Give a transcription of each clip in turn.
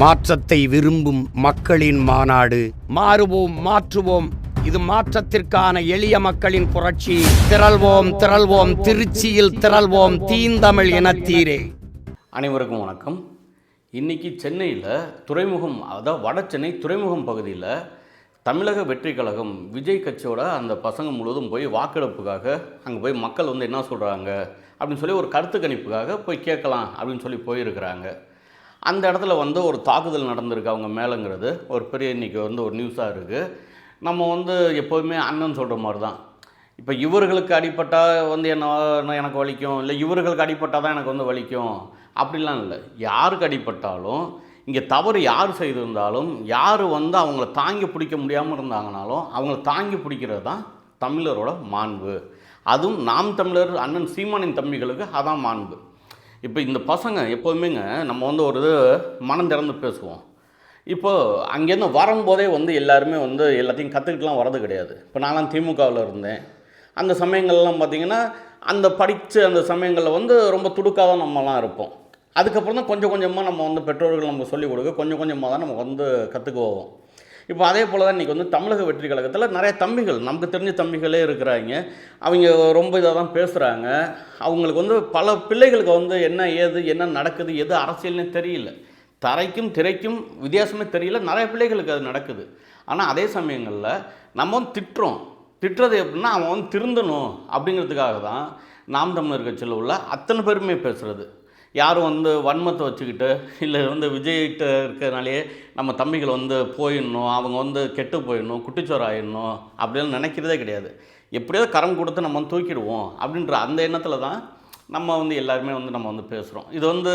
மாற்றத்தை விரும்பும் மக்களின் மாநாடு. மாறுவோம் மாற்றுவோம். இது மாற்றத்திற்கான எளிய மக்களின் புரட்சி. திரள்வோம் திரள்வோம். திருச்சியில் திரள்வோம். தீந்தமிழ் இனத்தீரே அனைவருக்கும் வணக்கம். இன்னைக்கு சென்னையில் துறைமுகம் அதாவது வட சென்னை துறைமுகம் பகுதியில் தமிழக வெற்றி கழகம் விஜய் கட்சியோட அந்த பசங்க முழுவதும் போய் வாக்கெடுப்புக்காக அங்கே போய் மக்கள் வந்து என்ன சொல்கிறாங்க அப்படின்னு சொல்லி ஒரு கருத்து கணிப்புக்காக போய் கேட்கலாம் அப்படின்னு சொல்லி போயிருக்கிறாங்க. அந்த இடத்துல வந்து ஒரு தாக்குதல் நடந்திருக்கு அவங்க மேலேங்கிறது. ஒரு பெரிய இன்றைக்கி வந்து ஒரு நியூஸாக இருக்குது நம்ம வந்து எப்போதுமே அண்ணன் சொல்கிற மாதிரி தான் இப்போ இவர்களுக்கு அடிப்பட்டால் வந்து என்ன எனக்கு வலிக்கும்? இல்லை இவர்களுக்கு அடிப்பட்டால் தான் எனக்கு வந்து வலிக்கும்? அப்படிலாம் இல்லை. யாருக்கு அடிப்பட்டாலும் இங்கே தவறு யார் செய்திருந்தாலும் யார் வந்து அவங்கள தாங்கி பிடிக்க முடியாமல் இருந்தாங்கனாலும் அவங்கள தாங்கி பிடிக்கிறது தான் தமிழரோட மாண்பு. அதுவும் நாம் தமிழர் அண்ணன் சீமானின் தம்பிகளுக்கு அதான் மாண்பு. இப்போ இந்த பசங்க எப்போதுமேங்க நம்ம வந்து ஒரு இது மனம் திறந்து பேசுவோம். இப்போது அங்கேருந்து வரும்போதே வந்து எல்லாருமே வந்து எல்லாத்தையும் கற்றுக்கிட்டுலாம் வரது கிடையாது. இப்போ நான்லாம் திமுகவில் இருந்தேன். அந்த சமயங்கள்லாம் பார்த்திங்கன்னா அந்த படித்த அந்த சமயங்களில் வந்து ரொம்ப துடுக்காக தான் நம்மலாம் இருப்போம். அதுக்கப்புறம் தான் கொஞ்சம் கொஞ்சமாக நம்ம வந்து பெற்றோர்கள் நமக்கு சொல்லிக் கொடுக்க கொஞ்சம் கொஞ்சமாக தான் நம்ம வந்து கற்றுக்குவோம் இப்போ அதே போல் தான் இன்றைக்கி வந்து தமிழக வெற்றி கழகத்தில் நிறைய தம்பிகள் நமக்கு தெரிஞ்ச தம்பிகளே இருக்கிறாங்க. அவங்க ரொம்ப இதாக தான் பேசுகிறாங்க அவங்களுக்கு வந்து பல பிள்ளைகளுக்கு வந்து என்ன ஏது என்ன நடக்குது எது அரசியல்னு தெரியல. தரைக்கும் திரைக்கும் வித்தியாசமே தெரியல. நிறைய பிள்ளைகளுக்கு அது நடக்குது. ஆனால் அதே சமயங்களில் நம்ம வந்து திட்டுறோம். திட்டுறது எப்படின்னா அவன் வந்து திருந்தணும் அப்படிங்கிறதுக்காக தான் நாம் தமிழர் கட்சியில் உள்ள அத்தனை பேருமே பேசுகிறது யாரும் வந்து வன்மத்தை வச்சுக்கிட்டு இல்லை வந்து விஜய்கிட்ட இருக்கிறனாலே நம்ம தம்பிகள் வந்து போயிடணும் அவங்க வந்து கெட்டு போயிடணும் குட்டிச்சோர் ஆயிடணும் அப்படின்னு நினைக்கிறதே கிடையாது. எப்படியாவது கரம் கொடுத்து நம்ம வந்து தூக்கிடுவோம் அப்படின்ற அந்த எண்ணத்தில் தான் நம்ம வந்து எல்லாருமே வந்து நம்ம வந்து பேசுகிறோம் இது வந்து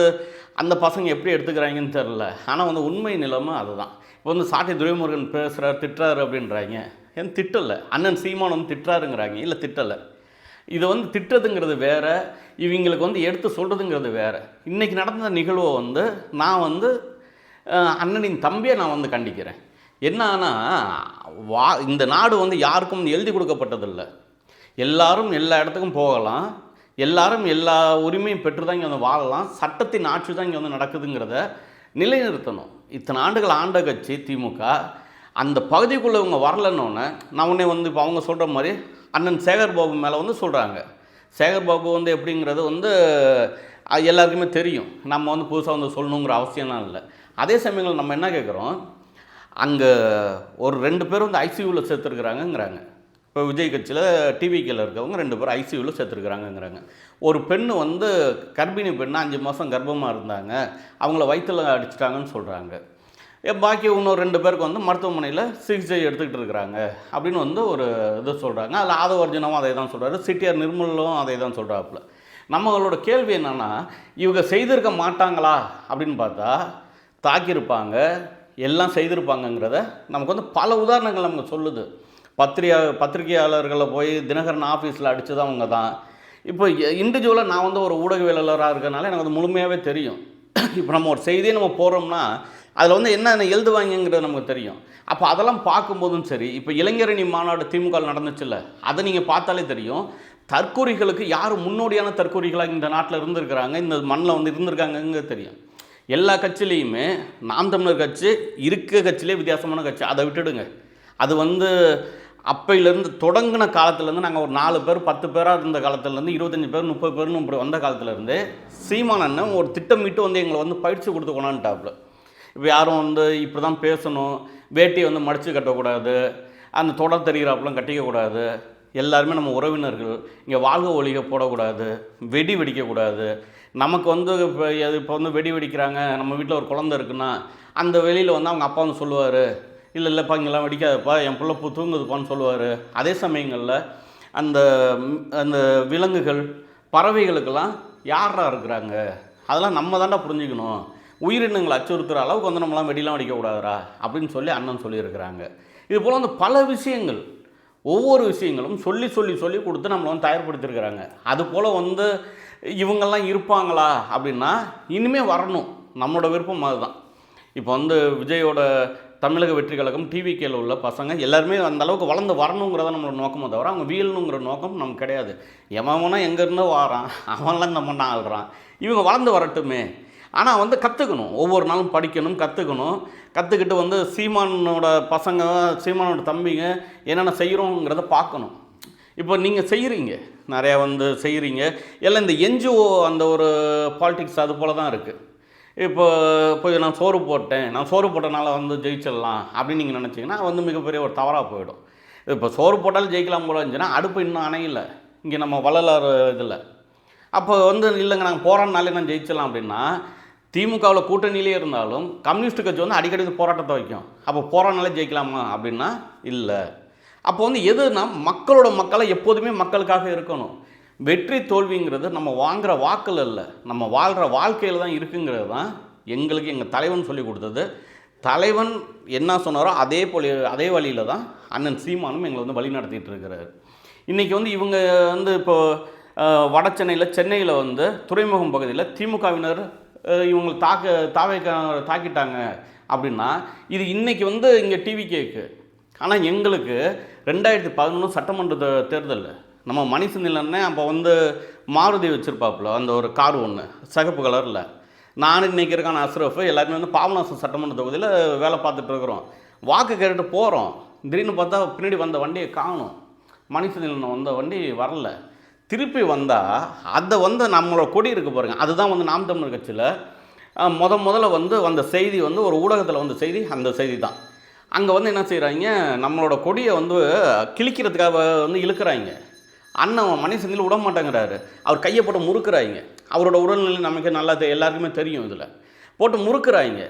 அந்த பசங்க எப்படி எடுத்துக்கிறாங்கன்னு தெரில ஆனால் வந்து உண்மை நிலைமை அதுதான். இப்போ வந்து சாட்டை துரைமுருகன் பேசுகிறார் திட்டுறாரு அப்படின்றாங்க. ஏன் திட்டலை? அண்ணன் சீமான் வந்து திட்டுறாருங்கிறாங்க. இல்லை திட்டலை. இதை வந்து திட்டுறதுங்கிறது வேறு. இவங்களுக்கு வந்து எடுத்து சொல்கிறதுங்கிறது வேறு. இன்றைக்கி நடந்த நிகழ்வை வந்து நான் வந்து அண்ணனின் தம்பியை நான் வந்து கண்டிக்கிறேன். என்னன்னா வா இந்த நாடு வந்து யாருக்கும் எழுதி கொடுக்கப்பட்டதில்லை. எல்லாரும் எல்லா இடத்துக்கும் போகலாம். எல்லாரும் எல்லா உரிமையும் பெற்று தான் இங்கே வந்து வாழலாம். சட்டத்தின் ஆட்சி தான் இங்கே வந்து நடக்குதுங்கிறத நிலைநிறுத்தணும். இத்தனை ஆண்டுகள் ஆண்ட கட்சி திமுக அந்த பகுதிக்குள்ளே இவங்க வரலன்னொன்னே நான் உடனே வந்து இப்போ அவங்க சொல்கிற மாதிரி அண்ணன் சேகர் பாபு மேலே வந்து சொல்கிறாங்க சேகர்பாபு வந்து எப்படிங்கிறது வந்து எல்லாருக்குமே தெரியும். நம்ம வந்து புதுசாக வந்து சொல்லணுங்கிற அவசியம்லாம் இல்லை. அதே சமயங்கள் நம்ம என்ன கேட்குறோம் அங்கே ஒரு ரெண்டு பேர் வந்து ஐசியூவில் சேர்த்துருக்குறாங்கங்கிறாங்க. இப்போ விஜய் கட்சியில் டிவிக்கில் இருக்கவங்க ரெண்டு பேர் ஐசியூவில் சேர்த்துருக்குறாங்கங்கிறாங்க. ஒரு பெண் வந்து கர்ப்பிணி பெண்ணு அஞ்சு மாதம் கர்ப்பமாக இருந்தாங்க. அவங்கள வயிற்றில் அடிச்சிட்டாங்கன்னு சொல்கிறாங்க பாக்கி இன்னும் ரெண்டு பேருக்கு வந்து மருத்துவமனையில் சிகிச்சை எடுத்துக்கிட்டு இருக்கிறாங்க. அப்படின்னு வந்து ஒரு இது சொல்கிறாங்க அதில் ஆதவர்ஜனமும் அதே தான் சொல்கிறாரு சிட்டிஆர் நிர்மலும் அதே தான் சொல்கிறாப்புல நம்மளோட கேள்வி என்னென்னா இவங்க செய்திருக்க மாட்டாங்களா? அப்படின்னு பார்த்தா தாக்கியிருப்பாங்க. எல்லாம் செய்திருப்பாங்கங்கிறத நமக்கு வந்து பல உதாரணங்கள் நமக்கு சொல்லுது. பத்திரிகை பத்திரிகையாளர்களை போய் தினகரன் ஆஃபீஸில் அடித்தது அவங்க தான். இப்போ இண்டிவிஜுவலாக நான் வந்து ஒரு ஊடகவியலாளராக இருக்கிறனால எனக்கு அது முழுமையாகவே தெரியும். இப்போ நம்ம ஒரு செய்தியை நம்ம போகிறோம்னா அதில் வந்து என்ன எழுதுவாங்கங்கிறது நமக்கு தெரியும். அப்போ அதெல்லாம் பார்க்கும்போதும் சரி இப்போ இளைஞரணி மாநாடு திமுக நடந்துச்சுல்ல அதை நீங்கள் பார்த்தாலே தெரியும். தற்கொலைகளுக்கு யார் முன்னோடியான தற்கொலைகளாக இந்த நாட்டில் இருந்திருக்கிறாங்க இந்த மண்ணில் வந்து இருந்திருக்காங்கங்க தெரியும். எல்லா கட்சியிலையுமே நாம் தமிழர் கட்சி இருக்க கட்சியிலே வித்தியாசமான கட்சி. அதை விட்டுடுங்க. அது வந்து அப்பையிலேருந்து தொடங்கின காலத்துலேருந்து நாங்கள் ஒரு நாலு பேர் பத்து பேராக இருந்த காலத்துலேருந்து இருபத்தஞ்சி பேர் முப்பது பேர்னு இப்படி வந்த காலத்துலேருந்து சீமானண்ணன் ஒரு திட்டமிட்டு வந்து எங்களை வந்து பயிற்சி கொடுத்து கொண்டான்ட்டாப்புல இப்போ யாரும் வந்து இப்படி தான் பேசணும். வேட்டியை வந்து மடித்து கட்டக்கூடாது. அந்த தொடர் தெரிகிறாப்புலாம் கட்டிக்கக்கூடாது. எல்லாருமே நம்ம உறவினர்கள். இங்கே வாழ்க ஒழிக போடக்கூடாது. வெடி வெடிக்கக்கூடாது. நமக்கு வந்து இப்போ இப்போ வந்து வெடி வெடிக்கிறாங்க. நம்ம வீட்டில் ஒரு குழந்தை இருக்குன்னா அந்த வெளியில் வந்து அவங்க அப்பா வந்து சொல்லுவார். இல்லை இல்லைப்பா இங்கெல்லாம் வெடிக்காதப்பா. என் பிள்ளை பூ தூங்குதுப்பான்னு சொல்லுவார். அதே சமயங்களில் அந்த அந்த விலங்குகள் பறவைகளுக்கெல்லாம் யாரா இருக்கிறாங்க? அதெல்லாம் நம்ம தாண்டா புரிஞ்சுக்கணும். உயிரினங்களை அச்சுறுத்துற அளவுக்கு வந்து நம்மளாம் வெடிலாம் வெடிக்கக்கூடாதுரா அப்படின்னு சொல்லி அண்ணன் சொல்லியிருக்கிறாங்க. இது போல் வந்து பல விஷயங்கள் ஒவ்வொரு விஷயங்களும் சொல்லி சொல்லி சொல்லி கொடுத்து நம்மளை வந்து தயார்படுத்தியிருக்கிறாங்க. அது போல் வந்து இவங்கெல்லாம் இருப்பாங்களா அப்படின்னா இனிமேல் வரணும். நம்மளோட விருப்பம் அதுதான். இப்போ வந்து விஜயோட தமிழக வெற்றி கழகம் டிவிகேல உள்ள பசங்க எல்லாருமே அந்த அளவுக்கு வளர்ந்து வரணுங்கிறத நம்மளோட நோக்கமே தவிர அவங்க வீழணுங்கிற நோக்கம் நமக்கு கிடையாது. எவனா எங்கேருந்தோ வாரான். அவன்லாம் இந்த மண்ணா ஆள்றான். இவங்க வளர்ந்து வரட்டுமே. ஆனால் வந்து கற்றுக்கணும் ஒவ்வொரு நாளும் படிக்கணும் கற்றுக்கணும் கற்றுக்கிட்டு வந்து சீமானோட பசங்க சீமானோட தம்பிங்க என்னென்ன செய்கிறோங்கிறத பார்க்கணும். இப்போ நீங்கள் செய்கிறீங்க நிறையா வந்து செய்கிறீங்க எல்லாம் இந்த என்ஜிஓ அந்த ஒரு பாலிட்டிக்ஸ் அது போல தான் இருக்குது இப்போ போய் நான் சோறு போட்டேன். நான் சோறு போட்டனால வந்து ஜெயிச்சிடலாம் அப்படின்னு நீங்கள் நினச்சிங்கன்னா வந்து மிகப்பெரிய ஒரு தவறாக போயிடும். இப்போ சோறு போட்டாலும் ஜெயிக்கலாம் போல இருந்துச்சுன்னா அடுப்பு இன்னும் அணையில. இங்கே நம்ம வள்ளலார் இதில். அப்போ வந்து இல்லைங்க நாங்கள் போகிறோம்னாலே நான் ஜெயிச்சிடலாம் அப்படின்னா திமுகவில் கூட்டணியிலே இருந்தாலும் கம்யூனிஸ்ட் கட்சி வந்து அடிக்கடி வந்து போராட்டத்தை வைக்கும். அப்போ போராடினாலே ஜெயிக்கலாமா அப்படின்னா இல்லை. அப்போ வந்து எதுனா மக்களோட மக்களை எப்போதுமே மக்களுக்காக இருக்கணும். வெற்றி தோல்விங்கிறது நம்ம வாங்குகிற வாக்கில் இல்லை. நம்ம வாழ்கிற வாழ்க்கையில் தான் இருக்குங்கிறது தான் எங்களுக்கு எங்கள் தலைவன் சொல்லி கொடுத்தது. தலைவன் என்ன சொன்னாரோ அதே போல அதே வழியில் தான் அண்ணன் சீமானும் எங்களை வந்து வழி நடத்திட்டு இருக்கிறாரு. இன்றைக்கி வந்து இவங்க வந்து இப்போ வட சென்னையில் சென்னையில் வந்து துறைமுகம் பகுதியில் திமுகவினர் இவங்களை தாக்க தாவை தாக்கிட்டாங்க அப்படின்னா இது இன்றைக்கி வந்து இங்கே டிவி கேக்கு ஆனால் எங்களுக்கு ரெண்டாயிரத்தி பதினொன்று சட்டமன்ற தே- தேர்தல்ல. நம்ம மணிசந்திலன்னே அப்போ வந்து மாருதி வச்சுருப்பாப்புல அந்த ஒரு கார் ஒன்று சிகப்பு கலரில். நான் இன்றைக்கி இருக்கான அஸ்ரஃப். எல்லாருமே வந்து பாபநாசம் சட்டமன்ற தொகுதியில் வேலை பார்த்துட்டு இருக்கிறோம். வாக்கு கேட்டுட்டு போகிறோம் திடீர்னு பார்த்தா பின்னாடி வந்த வண்டியை காணும். மணிசந்திலன் வந்த வண்டி வரல. திருப்பி வந்தால் அதை வந்து நம்மளோட கொடி இருக்க பாருங்க. அதுதான் வந்து நாம் தமிழர் கட்சியில் முத முதல்ல வந்து வந்த செய்தி வந்து ஒரு ஊடகத்தில் வந்த செய்தி அந்த செய்தி தான். அங்கே வந்து என்ன செய்கிறாங்க நம்மளோட கொடியை வந்து கிழிக்கிறதுக்காக வந்து இழுக்கிறாங்க. அண்ணன் மனுஷங்களில் விட மாட்டேங்கிறாரு. அவர் கையை போட்டு முறுக்கிறாங்க. அவரோட உடல்நிலை நமக்கு நல்லா எல்லாருக்குமே தெரியும் இதில். போட்டு முறுக்கிறாங்க.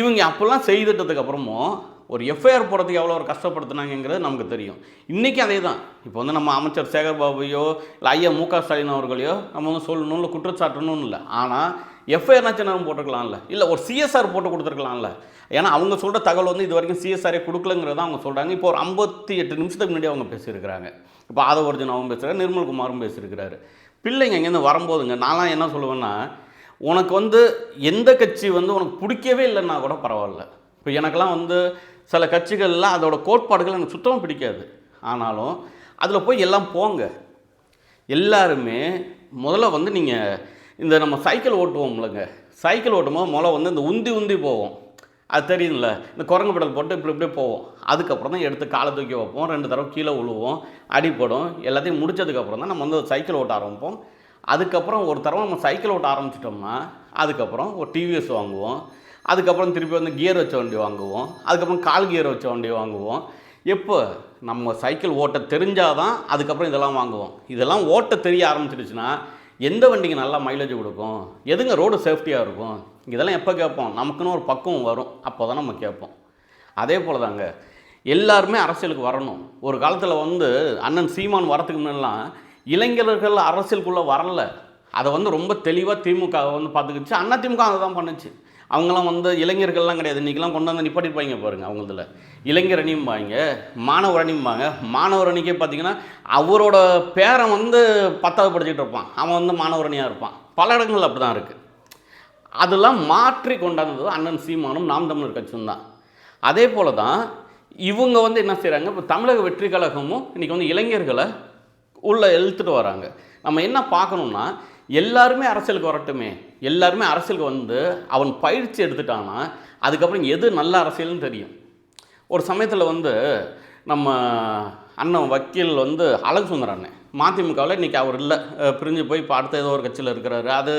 இவங்க அப்போல்லாம் செய்துட்டதுக்கப்புறமும் ஒரு எஃப்ஐஆர் போடுறதுக்கு எவ்வளோ ஒரு கஷ்டப்படுத்தினாங்கிறது நமக்கு தெரியும். இன்றைக்கி அதே தான் இப்போ வந்து நம்ம அமைச்சர் சேகர் பாபுயோ இல்லை ஐயா மு க ஸ்டாலின் அவர்களையோ நம்ம வந்து சொல்லணும் இல்லை குற்றச்சாட்டணும்னு இல்லை. ஆனால் எஃப்ஐஆர்னாச்சும் நம்ம போட்டுருக்கலாம்ல. இல்லை ஒரு சிஎஸ்ஆர் போட்டு கொடுத்துருக்கலாம்ல. ஏன்னா அவங்க சொல்கிற தகவல் வந்து இது வரைக்கும் சிஎஸ்ஆரே கொடுக்கலங்கிறத அவங்க சொல்கிறாங்க இப்போ ஒரு ஐம்பத்தி எட்டு நிமிஷத்துக்கு முன்னாடி அவங்க பேசியிருக்கிறாங்க. இப்போ ஆதவர்ஜனாவும் பேசுகிறாரு நிர்மல்குமாரும் பேசியிருக்கிறாரு. பிள்ளைங்க இங்கேருந்து வரும்போதுங்க நான்லாம் என்ன சொல்லுவேன்னா உனக்கு வந்து எந்த கட்சி வந்து உனக்கு பிடிக்கவே இல்லைன்னா கூட பரவாயில்ல. இப்போ எனக்கெல்லாம் வந்து சில கட்சிகள்லாம் அதோட கோட்பாடுகள் எனக்கு சுத்தமாக பிடிக்காது. ஆனாலும் அதில் போய் எல்லாம் போங்க. எல்லாருமே முதல்ல வந்து நீங்கள் இந்த நம்ம சைக்கிள் ஓட்டுவோம்லங்க. சைக்கிள் ஓட்டும்போது முதல்ல வந்து இந்த உந்தி உந்தி போவோம். அது தெரியுதுல்ல? இந்த குரங்கு பெடல் போட்டு இப்படி இப்படியே போவோம். அதுக்கப்புறம் தான் எடுத்து காலை தூக்கி வைப்போம். ரெண்டு தடவை கீழே விழுவோம் அடிப்படும் எல்லாத்தையும் முடிச்சதுக்கப்புறம் தான் நம்ம வந்து சைக்கிள் ஓட்ட ஆரம்பிப்போம். அதுக்கப்புறம் ஒரு தடவை நம்ம சைக்கிள் ஓட்ட ஆரம்பிச்சிட்டோம்னா அதுக்கப்புறம் ஒரு டிவிஎஸ் வாங்குவோம். அதுக்கப்புறம் திருப்பி வந்து கியர் வச்ச வண்டி வாங்குவோம். அதுக்கப்புறம் கால் கியர் வச்ச வண்டி வாங்குவோம். எப்போ? நம்ம சைக்கிள் ஓட்ட தெரிஞ்சாதான் அதுக்கப்புறம் இதெல்லாம் வாங்குவோம். இதெல்லாம் ஓட்ட தெரிய ஆரம்பிச்சிடுச்சுன்னா எந்த வண்டிக்கு நல்லா மைலேஜ் கொடுக்கும்? எதுங்க ரோடு சேஃப்டியாக இருக்கும்? இதெல்லாம் எப்போ கேட்போம்? நமக்குன்னு ஒரு பக்குவம் வரும். அப்போ தான் நம்ம கேட்போம். அதே போல் தாங்க எல்லாருமே அரசியலுக்கு வரணும். ஒரு காலத்தில் வந்து அண்ணன் சீமான் வரத்துக்கு முன்னெல்லாம் இளைஞர்கள் அரசியலுக்குள்ளே வரல. அதை வந்து ரொம்ப தெளிவாக திமுக வந்து பார்த்துக்கிச்சு. அண்ணா திமுக அதை தான் பண்ணுச்சு. அவங்களாம் வந்து இளைஞர்கள்லாம் கிடையாது. இன்றைக்கெலாம் கொண்டு வந்து நிப்பாட்டிருப்பாங்க பாருங்கள் அவங்களதுல இளைஞர் அணிம்பாங்க மாணவர் அணிம்பாங்க மாணவர் அணிக்கே பார்த்தீங்கன்னா அவரோட பேரை வந்து பத்தாவது படிச்சுட்டு இருப்பான். அவன் வந்து மாணவர் அணியாக இருப்பான். பல இடங்கள் அப்படி தான் இருக்குது அதெல்லாம் மாற்றி கொண்டாந்தது அண்ணன் சீமானும் நாம் தமிழர் கட்சியும் தான். அதே போல தான் இவங்க வந்து என்ன செய்கிறாங்க இப்போ தமிழக வெற்றி கழகமும் இன்றைக்கி வந்து இளைஞர்களை உள்ளே இழுத்துட்டு வராங்க. நம்ம என்ன பார்க்கணும்னா எல்லாருமே அரசியலுக்கு வரட்டுமே. எல்லாருமே அரசியலுக்கு வந்து அவன் பயிற்சி எடுத்துட்டான்னா அதுக்கப்புறம் எது நல்ல அரசியல்னு தெரியும். ஒரு சமயத்தில் வந்து நம்ம அண்ணன் வக்கீல் வந்து அழகு சுந்தர அண்ணன். மதிமுகவில் இன்றைக்கி அவர் இல்லை. பிரிஞ்சு போய் இப்போ அடுத்த ஏதோ ஒரு கட்சியில் இருக்கிறாரு. அது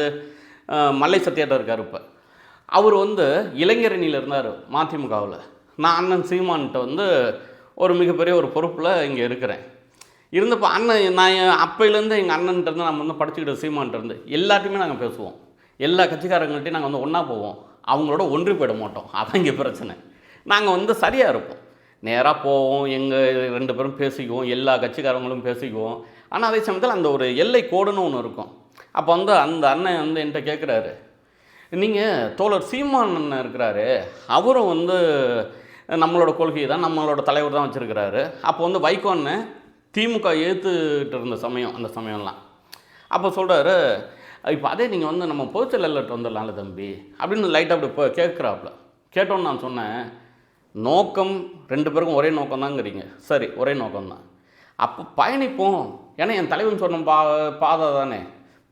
மல்லை சத்தியாட்ட இருக்கார் இப்போ. அவர் வந்து இளைஞரணியில் இருந்தார் மதிமுகவில். நான் அண்ணன் சீமான்கிட்ட வந்து ஒரு மிகப்பெரிய ஒரு பொறுப்பில் இங்கே இருக்கிறேன். இருந்தப்போ அண்ணன் நான் என் அப்பையிலேருந்து எங்கள் அண்ணன்ட்டு நம்ம வந்து படிச்சுக்கிட்ட சீமான்ட்டு இருந்து எல்லாத்தையுமே நாங்கள் பேசுவோம். எல்லா கட்சிக்காரங்கள்ட்டையும் நாங்கள் வந்து ஒன்றா போவோம். அவங்களோட ஒன்றி போயிட மாட்டோம். அதான் இங்கே பிரச்சனை. நாங்கள் வந்து சரியாக இருப்போம். நேராக போவோம். எங்கள் ரெண்டு பேரும் பேசிக்குவோம். எல்லா கட்சிக்காரங்களும் பேசிக்குவோம். ஆனால் அதே சமயத்தில் அந்த ஒரு எல்லை கோடுன்னு ஒன்று இருக்கும். அப்போ வந்து அந்த அண்ணன் வந்து என்கிட்ட கேட்குறாரு நீங்கள் தோழர் சீமான் அண்ணன் இருக்கிறாரு. அவரும் வந்து நம்மளோட கொள்கையை தான் நம்மளோட தலைவர் தான் வச்சுருக்கிறாரு. அப்போ வந்து வைகோன்னு திமுக ஏற்றுக்கிட்டு இருந்த சமயம் அந்த சமயம்லாம். அப்போ சொல்கிறாரு இப்போ அதே நீங்கள் வந்து நம்ம பொதுச்செயலாளர்கிட்ட வந்துடலாம்ல தம்பி அப்படின்னு லைட்டாக அப்படி இப்போ கேட்குறாப்புல கேட்டோன்னு நான் சொன்னேன் நோக்கம் ரெண்டு பேருக்கும் ஒரே நோக்கம் தாங்கிறீங்க சரி ஒரே நோக்கம் தான் அப்போ பயணிப்போம். ஏன்னா என் தலைவன் சொன்ன பா பாதை தானே.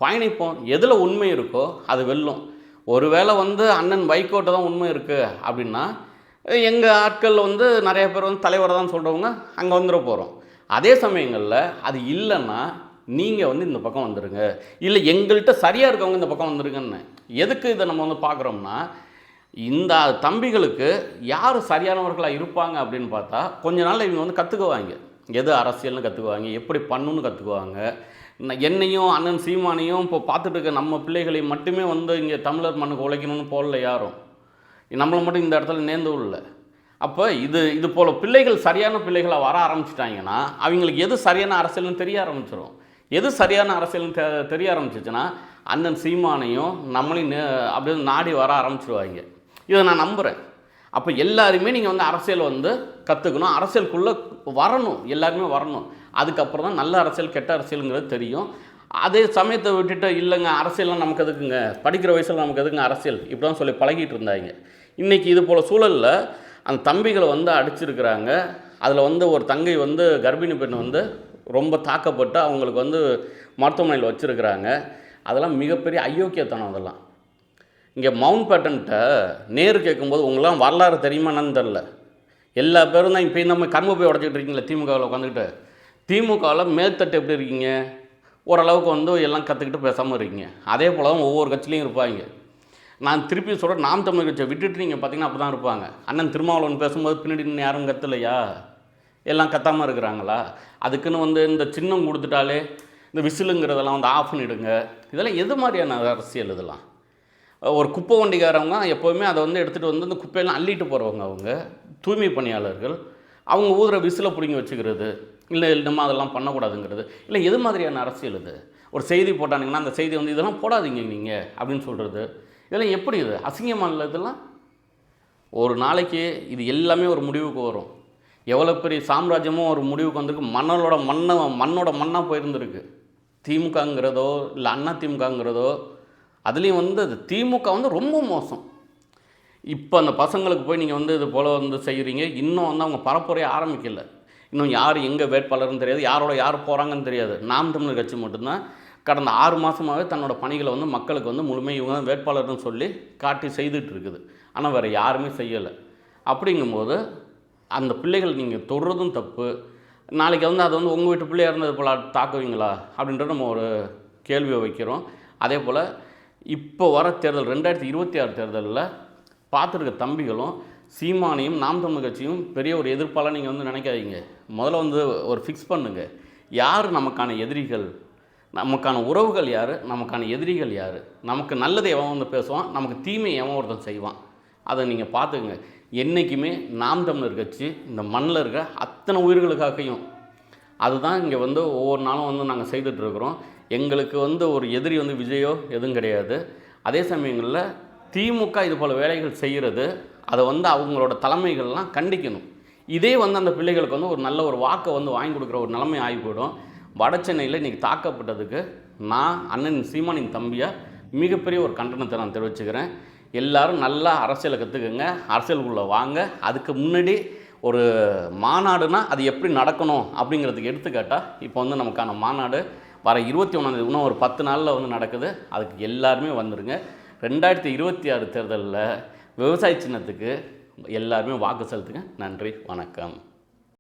பயணிப்போம். எதில் உண்மை இருக்கோ அது வெல்லும். ஒருவேளை வந்து அண்ணன் வைகோட்ட தான் உண்மை இருக்குது அப்படின்னா எங்கள் ஆட்கள் வந்து நிறைய பேர் வந்து தலைவரை தான் சொல்கிறவங்க அங்கே வந்துட போகிறோம் அதே சமயங்களில் அது இல்லைன்னா நீங்கள் வந்து இந்த பக்கம் வந்துடுங்க இல்லை எங்கள்கிட்ட சரியாக இருக்கவங்க இந்த பக்கம் வந்துடுங்கன்னு எதுக்கு இதை நம்ம வந்து பார்க்குறோம்னா இந்த தம்பிகளுக்கு யார் சரியானவர்களாக இருப்பாங்க அப்படின்னு பார்த்தா கொஞ்ச நாள் இவங்க வந்து கற்றுக்குவாங்க எது அரசியல்னு கற்றுக்குவாங்க எப்படி பண்ணுன்னு கற்றுக்குவாங்க என்னையும் அண்ணன் சீமானையும் இப்போ பார்த்துட்டு இருக்க நம்ம பிள்ளைகளை மட்டுமே வந்து இங்கே தமிழர் மண்ணுக்கு உழைக்கணும்னு போடல யாரும். நம்மளை மட்டும் இந்த இடத்துல நேர்ந்து விடல அப்போ இது இது போல் பிள்ளைகள் சரியான பிள்ளைகளாக வர ஆரம்பிச்சிட்டாங்கன்னா அவங்களுக்கு எது சரியான அரசியல்னு தெரிய ஆரம்பிச்சிடும் எது சரியான அரசியல்னு தெ தெரிய ஆரம்பிச்சிச்சுன்னா அண்ணன் சீமானையும் நம்மளையும் நே அப்படியே நாடி வர ஆரம்பிச்சிருவாங்க. இதை நான் நம்புகிறேன் அப்போ எல்லாருமே நீங்கள் வந்து அரசியல் வந்து கற்றுக்கணும் அரசியலுக்குள்ளே வரணும். எல்லாருமே வரணும். அதுக்கப்புறம் தான் நல்ல அரசியல் கெட்ட அரசியலுங்கிறது தெரியும். அதே சமயத்தை விட்டுட்டு இல்லைங்க அரசியல்லாம் நமக்கு எதுக்குங்க? படிக்கிற வயசில் நமக்கு எதுக்குங்க அரசியல்? இப்படி தான் சொல்லி பழகிட்டு இருந்தாங்க. இன்றைக்கி இது போல் சூழலில் அந்த தம்பிகளை வந்து அடிச்சிருக்கிறாங்க. அதில் வந்து ஒரு தங்கை வந்து கர்ப்பிணி பெண் வந்து ரொம்ப தாக்கப்பட்டு அவங்களுக்கு வந்து மருத்துவமனையில் வச்சுருக்கிறாங்க. அதெல்லாம் மிகப்பெரிய அயோக்கியத்தனம் அதெல்லாம். இங்கே மவுண்ட் பேட்டன்ட்ட நேரு கேட்கும்போது உங்களாம் வரலாறு தெரியுமா என்னன்னு தெரில எல்லா பேரும் தான் இப்போ இந்த மாதிரி கரும்பு போய் உடச்சிக்கிட்டு இருக்கீங்களா திமுகவில் உட்காந்துக்கிட்டு. திமுகவில் மேல்தட்டு எப்படி இருக்கீங்க? ஓரளவுக்கு வந்து எல்லாம் கற்றுக்கிட்டு பேசாமல் இருக்கீங்க. அதே போல் தான் ஒவ்வொரு கட்சியிலையும் இருப்பாங்க. நான் திருப்பி சொல்கிறேன் நாம் தமிழ் கட்சியை விட்டுட்டு நீங்கள் பார்த்தீங்கன்னா அப்படி தான் இருப்பாங்க. அண்ணன் திருமாவளவன் பேசும்போது பின்னாடி யாரும் கத்தலையா எல்லாம் கத்தாமல் இருக்கிறாங்களா? அதுக்குன்னு வந்து இந்த சின்னம் கொடுத்துட்டாலே இந்த விசிலுங்கிறதெல்லாம் வந்து ஆஃப் பண்ணிவிடுங்க இதெல்லாம் எது மாதிரியான அரசியல் இதெல்லாம்? ஒரு குப்பை வண்டிக்காரவங்க எப்போவுமே அதை வந்து எடுத்துகிட்டு வந்து இந்த குப்பையெல்லாம் அள்ளிட்டு போகிறவங்க அவங்க தூய்மை பணியாளர்கள். அவங்க ஊதுற விசிலை பிடிங்கி வச்சுக்கிறது. இல்லை நம்ம அதெல்லாம் பண்ணக்கூடாதுங்கிறது. இல்லை எது மாதிரியான அரசியல் இது? ஒரு செய்தி போட்டானுங்கன்னா அந்த செய்தி வந்து இதெல்லாம் போடாதீங்க நீங்கள் அப்படின்னு சொல்கிறது இதெல்லாம் எப்படி இது? அசிங்கமாக இல்லை இதெல்லாம்? ஒரு நாளைக்கு இது எல்லாமே ஒரு முடிவுக்கு வரும். எவ்வளோ பெரிய சாம்ராஜ்யமும் ஒரு முடிவுக்கு வந்திருக்கு. மண்ணோட மண்ணை மண்ணோட மண்ணாக போயிருந்திருக்கு. திமுகங்கிறதோ இல்லை அண்ணா திமுகங்கிறதோ அதுலேயும் வந்து அது திமுக வந்து ரொம்ப மோசம். இப்போ அந்த பசங்களுக்கு போய் நீங்கள் வந்து இது போல் வந்து செய்கிறீங்க இன்னும் வந்து அவங்க பரப்புரைய ஆரம்பிக்கல. இன்னும் யார் எங்கே வேட்பாளர்னு தெரியாது. யாரோட யார் போகிறாங்கன்னு தெரியாது. நாம் தமிழர் கட்சி மட்டும்தான். கடந்த ஆறு மாதமாகவே தன்னோட பணிகளை வந்து மக்களுக்கு வந்து முழுமை இவங்க தான் வேட்பாளர்னு சொல்லி காட்டி செய்துட்டு இருக்குது. ஆனால் வேறு யாருமே செய்யலை. அப்படிங்கும்போது அந்த பிள்ளைகள் நீங்கள் தொடுறதும் தப்பு. நாளைக்கு வந்து அது வந்து உங்கள் வீட்டு பிள்ளையாக இருந்தது போல் தாக்குவீங்களா? அப்படின்ற நம்ம ஒரு கேள்வியை வைக்கிறோம். அதே போல் இப்போ வர தேர்தல் ரெண்டாயிரத்தி இருபத்தி ஆறு தேர்தலில் பார்த்துருக்க தம்பிகளும் சீமானையும் நாம் தமிழ் கட்சியும் பெரிய ஒரு எதிர்ப்பாலாம் நீங்கள் வந்து நினைக்காதீங்க. முதல்ல வந்து ஒரு ஃபிக்ஸ் பண்ணுங்கள் யார் நமக்கான எதிரிகள்? நமக்கான உறவுகள் யார்? நமக்கான எதிரிகள் யார்? நமக்கு நல்லதை எவன் வந்து பேசுவான்? நமக்கு தீமை எவன் ஒருத்தன் செய்வான்? அதை நீங்கள் பார்த்துக்குங்க. என்றைக்குமே நாம் தமிழர் கட்சி இந்த மண்ணில் இருக்க அத்தனை உயிர்களுக்காகையும். அதுதான் இங்கே வந்து ஒவ்வொரு நாளும் வந்து நாங்கள் செய்துட்ருக்குறோம் எங்களுக்கு வந்து ஒரு எதிரி வந்து விஜயோ எதுவும் கிடையாது. அதே சமயங்களில் திமுக இது போல் வேலைகள் செய்கிறது அதை வந்து அவங்களோட தலைமைகள்லாம் கண்டிக்கணும். இதே வந்து அந்த பிள்ளைகளுக்கு வந்து ஒரு நல்ல ஒரு வாக்கை வந்து வாங்கி கொடுக்குற ஒரு நிலைமை ஆகி போயிடும் வட சென்னையில் இன்றைக்கி தாக்கப்பட்டதுக்கு நான் அண்ணன் சீமானின் தம்பியாக மிகப்பெரிய ஒரு கண்டனத்தை நான் தெரிவிச்சுக்கிறேன். எல்லாரும் நல்லா அரசியலை கற்றுக்குங்க அரசியலுக்குள்ளே வாங்க. அதுக்கு முன்னாடி ஒரு மாநாடுனா அது எப்படி நடக்கணும் அப்படிங்கிறதுக்கு எடுத்துக்காட்டால் இப்போ வந்து நமக்கான மாநாடு வர இருபத்தி ஒன்றாந்தேதி இன்னும் ஒரு பத்து நாளில் வந்து நடக்குது. அதுக்கு எல்லாருமே வந்துடுங்க ரெண்டாயிரத்தி இருபத்தி ஆறு தேர்தலில் விவசாய சின்னத்துக்கு எல்லாருமே வாக்கு செலுத்துங்க. நன்றி வணக்கம்.